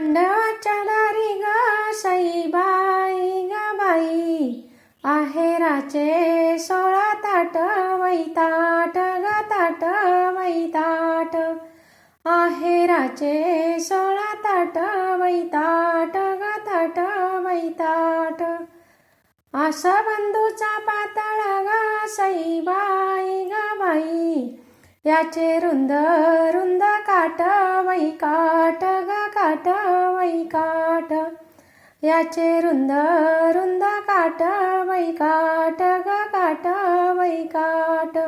मंडळाच्या दारी ग साईबाई ग बाई. आहेराचे सोळा ताट वैताट ग ताट वैताट. आहेराचे सोळा ताट वैताट ग ताट वैताट. असं बंधूचा पातळ ग साईबाई ग बाई. याचे रुंद रुंद काट वै काट ग काट वैकाट याचे रुंद रुंद काट वैकाट ग काट वैकाट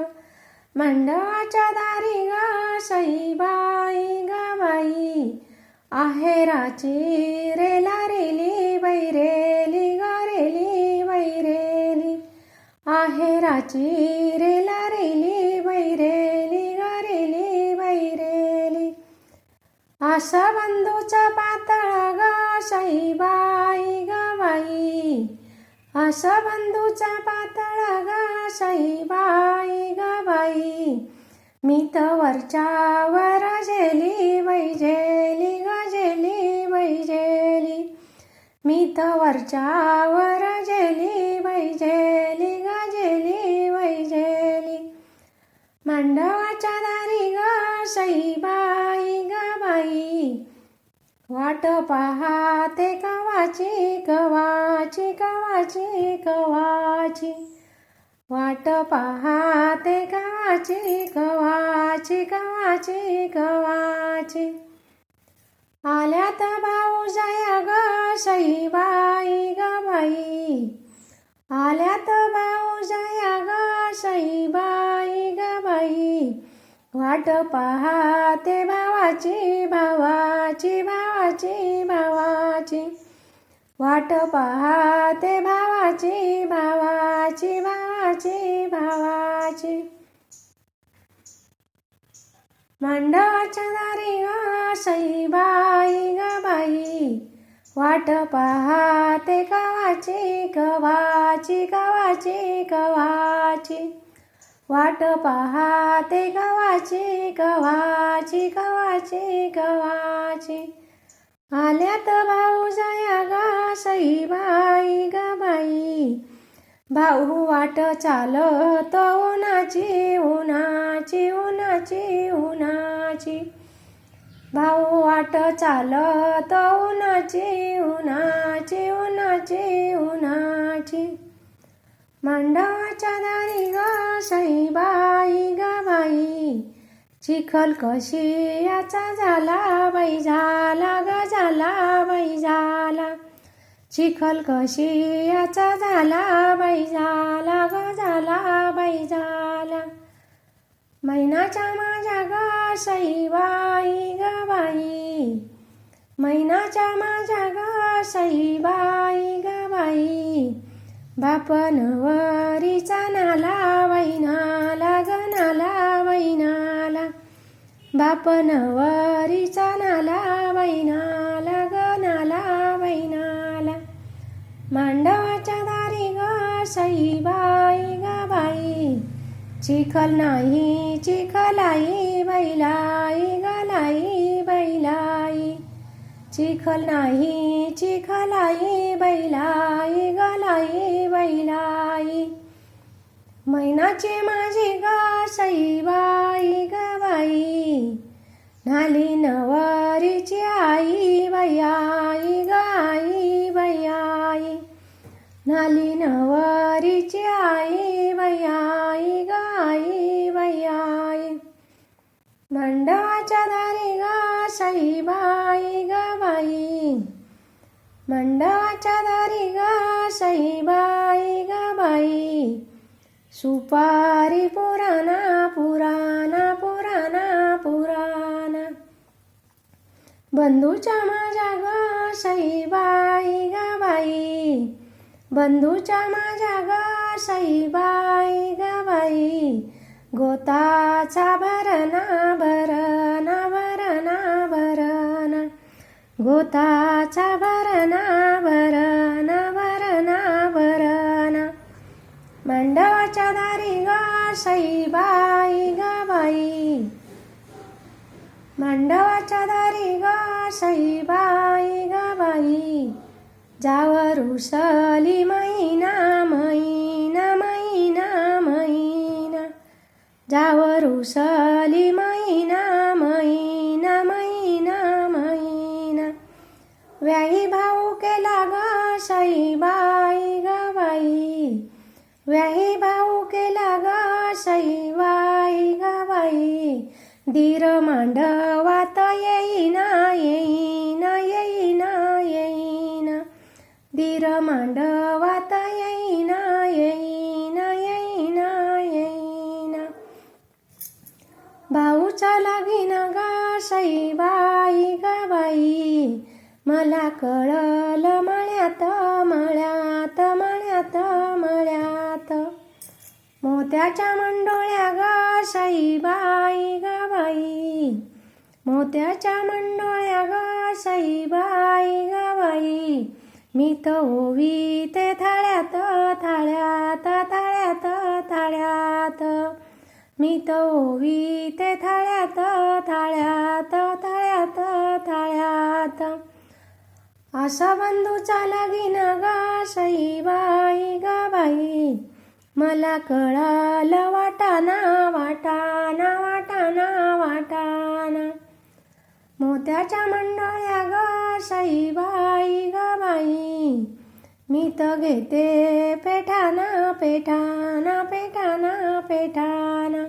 मंडळाच्या दारी ग सईबाई ग बाई. आहेराची रेला रेली बैरेली ग रेली बैरेली आहेराची रेला आशा बंधूचं पातळ ग सईबाई ग बाई. आशा बंधूच्या पातळ ग सईबाई ग बाई. मी तर वरच्यावर जेली वैजेली गजेली वैजेली मी तर वरच्यावर जेली वैजेली गजेली वैजेली मांडवाच्या दारी ग सईबाई ग बाई. वाट पाहाते कवाची कवाची कवाची कवाची वाट पाहाते कवाची कवाची कवाची कवाची आल्यात भाऊ जया ग सईबाई ग बाई. आल्यात भाऊ जया ग सईबाई ग बाई. वाट पाहाते भावाची भावाची भावाची भावाची. वाट पाहाते भावाची भावाची भावाची भावाची. मंडळाच्या दारी ग सईबाई ग बाई. वाट पाहाते कवाची कवाची कवाची कवाची वाट पाहाते गव्हाची गव्हाची गव्हाची गव्हाची. आल्यात भाऊ जया गा सई बाई ग बाई. भाऊ वाट चालत उन्हाची उन्हाची उन्हाची उन्हाची. भाऊ वाट चालत उन्हाची उन्हाची उन्हाची उन्हाची. मांडवाच्या दारी ग सईबाई गाबाई चिखल कशी याचा झाला बाई झाला ग झाला बाई झाला. चिखल कशी याचा झाला बाई झाला ग झाला बाई झाला. मैनाच्या माझ्या ग सईबाई गाबाई मैनाच्या माझ्या ग सईबाई गाबाई बापन वरीचा नाला वैनाला ग वैनाला बाप वरीचा नाला वैनाला गणाला वैनाला मांडवाच्या दारी ग सईबाई ग बाई. चिखल नाही चिखलाई बैलाई गलाई बैलाई. चिखल नाही चिखलाई बैलाई गलाई बैलाई. मैनाचे माझी गा सईबाई गवाई नाली नवरीची आई बयाई गाई बयाई नाली नवरीची आई बयाई गाई बयाई मंडळाच्या दारी ग सईबाई गवाई मंडळाच्या दारी ग बाई सुपारी पुराणा पुराणा पुराणा पुराणा बंधूच्या माझ्या ग सईबाई ग बाई. बंधूच्या माझ्या ग सईबाई ग बाई. गोताचा भरणा भरणा भरणा भरणा. गोताचा भरणा भरणा. साईबाई गाबाई मांडवाच्या दारी गा साईबाई गाबाई जावरू सली मैना मैना मैना मैना जावरू सली मैना मैना मैना मैना व्याही भाऊ केला ग साईबाई गाबाई व्याही धीर मांडवात येईना येईना येईना येईना. धीर मांडवात येईना येईना येईना येईना. भाऊच्या लागीन गा बाई ग बाई मला कळल मळ्यात मळ्यात मळ्यात मळ्यात. मोत्याच्या मंडोळ्या गा साईबाई गा बाई. मोत्याच्या मंडोळ्या गा साईबाई गा बाई. मी तर ओवी ते थाळ्यात थाळ्यात थाळ्यात थाळ्यात. मी तर ओवी ते थाळ्यात थाळ्यात थाळ्यात थाळ्यात. असा बंधूचा लगीन गा साईबाई गा बाई. मला कळालं वाटाना वाटाना वाटाना वाटाना मोत्याच्या मंडळ्या ग साईबाई ग बाई. मी तर घेते पेठाना पेठाना पेठाना पेठाना.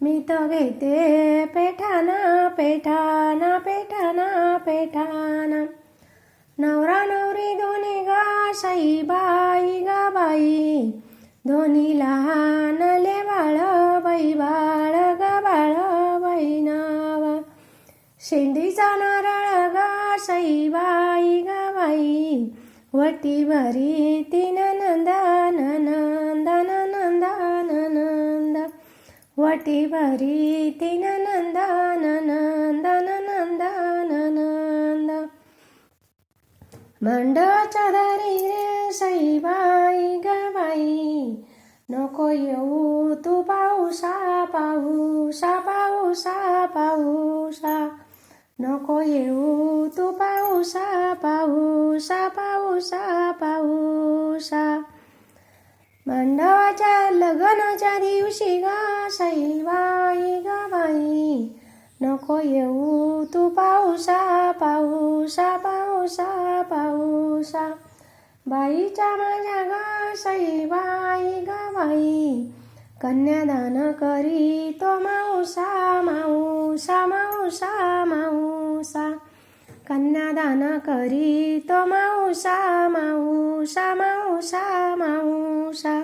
मी तर घेते पेठाना पेठाना पेठाना पेठाना. नवरा नवरी दोन्ही गा साईबाई ग बाई. दोन्ही लहान ले बाळ बाई बाळ ग बाळ बाई नाव. शेंडीचा नारळ गा बाई ग बाई. वटी भरी तीन नंदन नंदन नंदन नंद वटी भरी तीन नंदन नंदन नंदन नंद मंडळाच्या दारी रे बाई ग नाही. नको येऊ तू पाऊसा पाऊसा पाऊसा पाऊसा. नको येऊ तू पाऊसा पाऊसा पाऊसा पाऊसा. मांडवाच्या लग्नाच्या दिवशी गा बाई ग बाई नको येऊ तू पाऊसा पाऊसा पाऊसा पाऊसा. बाईच्या माझ्या गा बाई ग बाई. कन्यादान करी तो माऊसा माऊसा माऊसा माऊसा. कन्यादान करी तो माऊसा माऊसा माऊसा माऊसा.